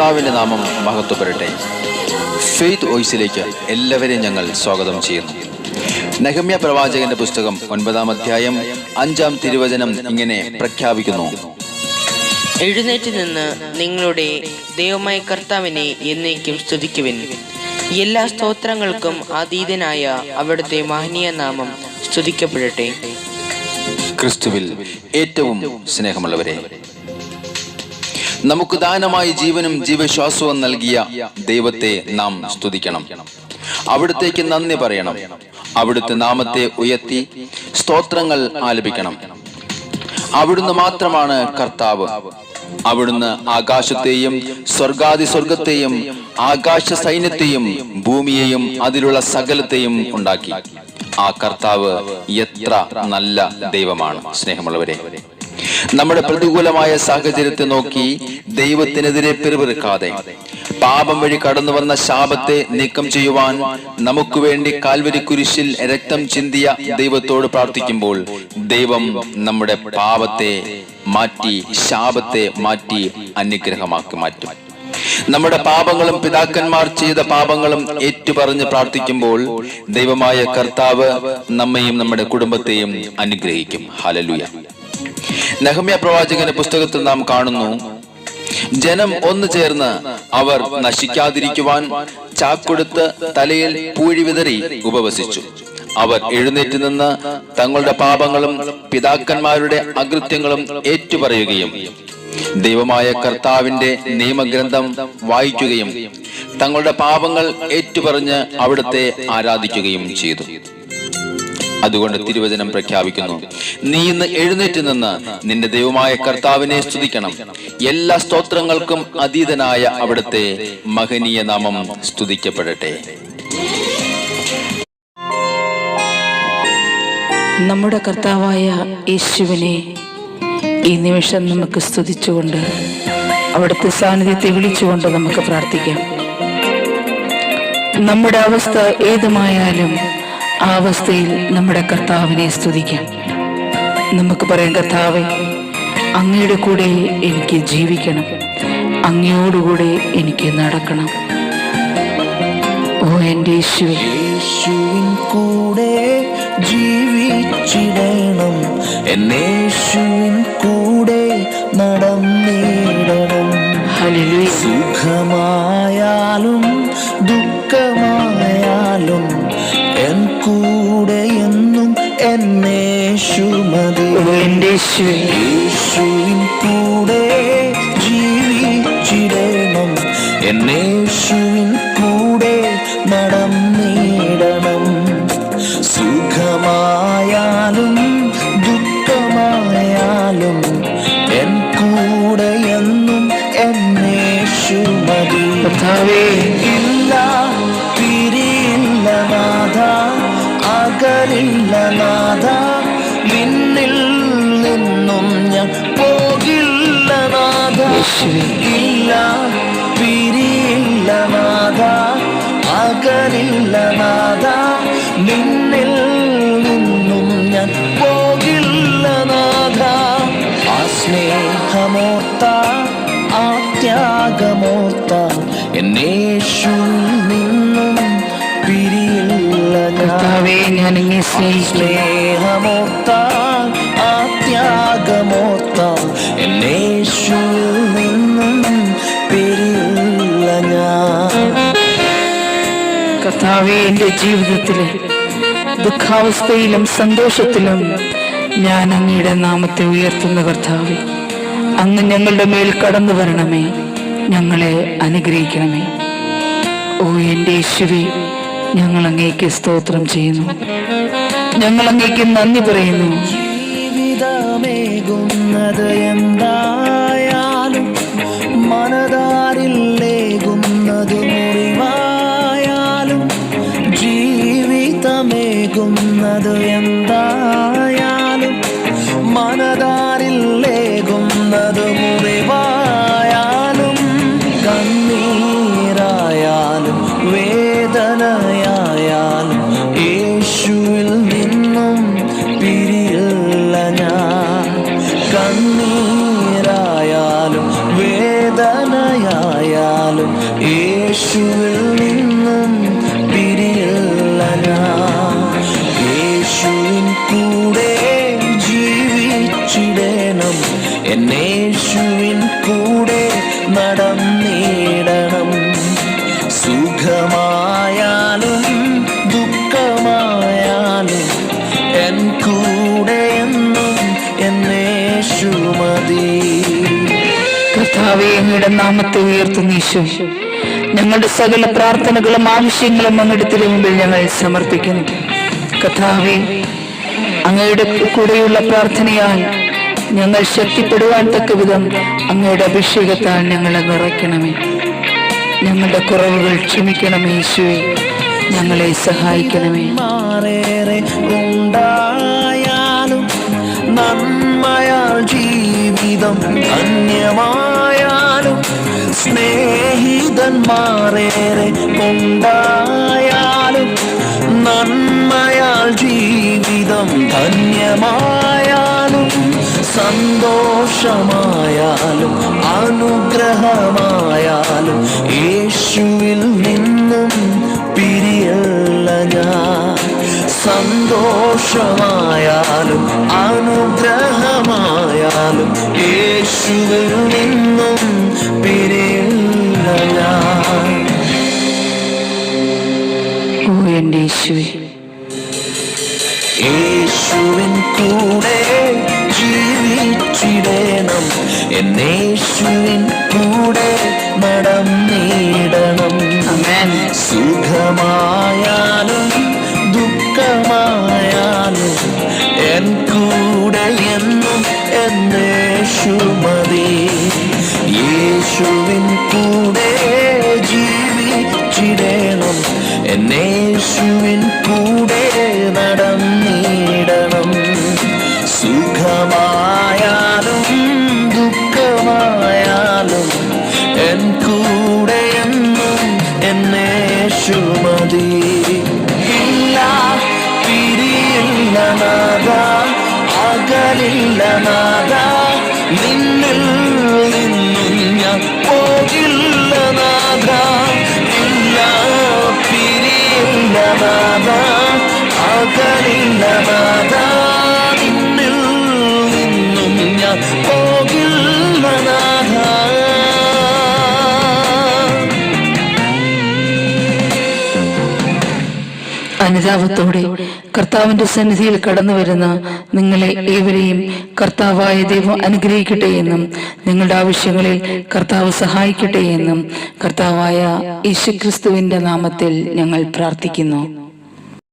കർത്താവിന്റെ നാമം മഹത്വപ്പെടട്ടെ. ഫെയ്ത്ത് വോയിസിലേക്ക് എല്ലാവരെയും ഞങ്ങൾ സ്വാഗതം ചെയ്യുന്നു. നഹമ്യ പ്രവാചകന്റെ പുസ്തകം ഒൻപതാം അധ്യായം അഞ്ചാം തിരുവചനം ഇങ്ങനെ പ്രഖ്യാപിക്കുന്നു. എഴുന്നേറ്റ് നിന്ന് നിങ്ങളുടെ ദൈവമായ കർത്താവിനെ എന്നേക്കും സ്തുതിക്കുവിൻ. എല്ലാ സ്തോത്രങ്ങൾക്കും അതീതനായ അവിടുത്തെ മഹനീയ നാമം സ്തുതിക്കപ്പെടട്ടെ. ക്രിസ്തുവിൽ ഏറ്റവും സ്നേഹമുള്ളവരെ നമുക്ക് ദാനമായി ജീവനും ജീവശ്വാസവും നൽകിയ ദൈവത്തെ നാം സ്തുതിക്കണം. അവിടത്തേക്ക് നന്ദി പറയണം. അവിടുത്തെ നാമത്തെ ഉയർത്തി സ്തോത്രങ്ങൾ ആലപിക്കണം. അവിടുന്ന് മാത്രമാണ് കർത്താവ്. അവിടുന്ന് ആകാശത്തെയും സ്വർഗാദി സ്വർഗത്തെയും ആകാശ സൈന്യത്തെയും ഭൂമിയെയും അതിലുള്ള സകലത്തെയും ഉണ്ടാക്കി. ആ കർത്താവ് എത്ര നല്ല ദൈവമാണ്. സ്നേഹമുള്ളവരെ. നമ്മുടെ പ്രതികൂലമായ സാഹചര്യത്തെ നോക്കി ദൈവത്തിനെതിരെ പിറുപിറുക്കാതെ പാപം വഴി കടന്നു വന്ന ശാപത്തെ നീക്കം ചെയ്യുവാൻ നമുക്ക് വേണ്ടി കാൽവരി കുരിശിൽ രക്തം ചിന്തിയ ദൈവത്തോട് പ്രാർത്ഥിക്കുമ്പോൾ ദൈവം നമ്മുടെ പാപത്തെ മാറ്റി ശാപത്തെ മാറ്റി അനുഗ്രഹമാക്കി മാറ്റും. നമ്മുടെ പാപങ്ങളും പിതാക്കന്മാർ ചെയ്ത പാപങ്ങളും ഏറ്റുപറഞ്ഞ് പ്രാർത്ഥിക്കുമ്പോൾ ദൈവമായ കർത്താവ് നമ്മയും നമ്മുടെ കുടുംബത്തെയും അനുഗ്രഹിക്കും. ഹലലുയ നെഹമ്യ പ്രവാചകന്റെ പുസ്തകത്തിൽ നാം കാണുന്നു ജനം ഒന്നു ചേർന്ന് അവർ നശിക്കാതിരിക്കുവാൻ ചാക്കൊടുത്ത് തലയിൽ പൂഴി വിതറി ഉപവസിച്ചു. അവർ എഴുന്നേറ്റ് നിന്ന് തങ്ങളുടെ പാപങ്ങളും പിതാക്കന്മാരുടെ അകൃത്യങ്ങളും ഏറ്റുപറയുകയും ദൈവമായ കർത്താവിന്റെ നിയമഗ്രന്ഥം വായിക്കുകയും തങ്ങളുടെ പാപങ്ങൾ ഏറ്റുപറഞ്ഞ് അവിടുത്തെ ആരാധിക്കുകയും ചെയ്തു. അതുകൊണ്ട് തിരുവചനം പ്രഖ്യാപിക്കുന്നു. നീ ഇന്ന് എഴുന്നേറ്റ് നിന്ന് നിന്റെ ദൈവമായ കർത്താവിനെ സ്തുതിക്കണം. എല്ലാ സ്തോത്രങ്ങൾക്കും അതീതനായ അവിടുത്തെ മഹനീയ നാമം സ്തുതിക്കപ്പെടട്ടെ. നമ്മുടെ കർത്താവായ യേശുവിനെ ഈ നിമിഷം നമുക്ക് സ്തുതിച്ചുകൊണ്ട് അവിടുത്തെ സാന്നിധ്യത്തെ വിളിച്ചുകൊണ്ട് നമുക്ക് പ്രാർത്ഥിക്കാം. നമ്മുടെ അവസ്ഥ ഏതുമായാലും ആ അവസ്ഥയിൽ നമ്മുടെ കർത്താവിനെ സ്തുതിക്കാം. നമുക്ക് പറയാം കർത്താവെ അങ്ങയുടെ കൂടെ എനിക്ക് ജീവിക്കണം. അങ്ങയോടുകൂടെ എനിക്ക് നടക്കണം. ഓ എന്റെ കൂടെ ജീവിച്ചിടണം. എന്നേശുവിൻ കൂടെ എന്നേശു മതി യേശുവിൻ കൂടെ ജീവിച്ചിടണം. എന്നേശുവിൻ കൂടെ നടന്നിടണം. സുഖമായാലും ദുഃഖമായാലും എൻ കൂടെ എന്നും എന്നേശു മതി ഇല്ല പിരിയില്ല നാഥ അകലില്ല നാഥ നിന്നിൽ നിന്നും ഞാൻ പോകില്ല നാഥ. ആ സ്നേഹമോർത്ത ആ ത്യാഗമോർത്ത എന്നേശുവിൽ നിന്നും പിരിയില്ല ഞാൻ. സ്നേഹമോർത്ത ആ ത്യാഗമോർത്ത എന്നേശുവിൽ കർത്താവെ എന്റെ ജീവിതത്തിലെ ദുഃഖാവസ്ഥയിലും സന്തോഷത്തിലും ഞാൻ അങ്ങയുടെ നാമത്തെ ഉയർത്തുന്ന കർത്താവെ അങ്ങ് ഞങ്ങളുടെ മേൽ കടന്നു വരണമേ ഞങ്ങളെ അനുഗ്രഹിക്കണമേ. ഓ എന്റെ യേശുവി ഞങ്ങൾ അങ്ങേക്ക് സ്തോത്രം ചെയ്യുന്നു. ഞങ്ങൾ അങ്ങേക്ക് നന്ദി പറയുന്നു. ജീവിതമേകുന്നത് എന്തായാലും ജീവിതമേകുന്നത് എന്തായാലും മനതാരില്ലേകുന്നത് മുറിവായാലും കണ്ണീരായാലും വേദനയായാലും യേശുവിൽ നിന്നും പിരിയില്ല ഞാൻ. കണ്ണീരായാലും വേദനയായാലും യേശുവിൽ അങ്ങയുടെ നാമത്തെ ഉയർത്തുന്ന ഈശോ. ഞങ്ങളുടെ സകല പ്രാർത്ഥനകളും ആവശ്യങ്ങളും അങ്ങയുടെ തിരുമുമ്പിൽ ഞങ്ങൾ സമർപ്പിക്കുന്നു. കഥാവി അങ്ങയുടെ കൂടെയുള്ള പ്രാർത്ഥനയാൽ ഞങ്ങൾ ശക്തിപ്പെടുവാൻ തക്ക വിധം അങ്ങയുടെ അഭിഷേകത്താൽ ഞങ്ങളെ നിറയ്ക്കണമേ. ഞങ്ങളുടെ കുറവുകൾ ക്ഷമിക്കണമേ യേശുവെ ഞങ്ങളെ സഹായിക്കണമേ. ഉണ്ടായാലും നന്മയാൽ ജീവിതം ധന്യമായാലും സ്നേഹിതന്മാരേറെ കൊണ്ടായാലും നന്മയാൽ ജീവിതം ധന്യമായാലും സന്തോഷമായാലും അനുഗ്രഹമായാലും യേശുവിൽ നിന്നും പിരിയല്ല ഞാൻ. സന്തോഷമായാലും അനുഗ്രഹമായാലും യേശുവിൽ നിന്നും പിരിയല്ല ഓ എന്റെ യേശുവേ. യേശുവിൻ കൂടെ ജീവിച്ചിടണം. എന്നേശുവിൻ കൂടെ നടന്നിടണം സുഖമായാലും ദുഃഖമായാലും എൻ കൂടെ എന്നും എന്നേശു മതി. യേശുവിൻ കൂടെ എന്നേശുവിൻ കൂടെ നടന്നിടണം. സുഖമായാലും ദുഃഖമായാലും എൻ കൂടെ എന്നും എന്നേശു മതി ഇല്ല പിരിയില്ല നാഥ അകലില്ല നാഥ. അനുതാപത്തോടെ കർത്താവിന്റെ സന്നിധിയിൽ കടന്നു വരുന്ന നിങ്ങളെ ഏവരെയും കർത്താവായ ദൈവം അനുഗ്രഹിക്കട്ടെ എന്നും നിങ്ങളുടെ ആവശ്യങ്ങളിൽ കർത്താവ് സഹായിക്കട്ടെ എന്നും കർത്താവായ യേശുക്രിസ്തുവിന്റെ നാമത്തിൽ ഞങ്ങൾ പ്രാർത്ഥിക്കുന്നു.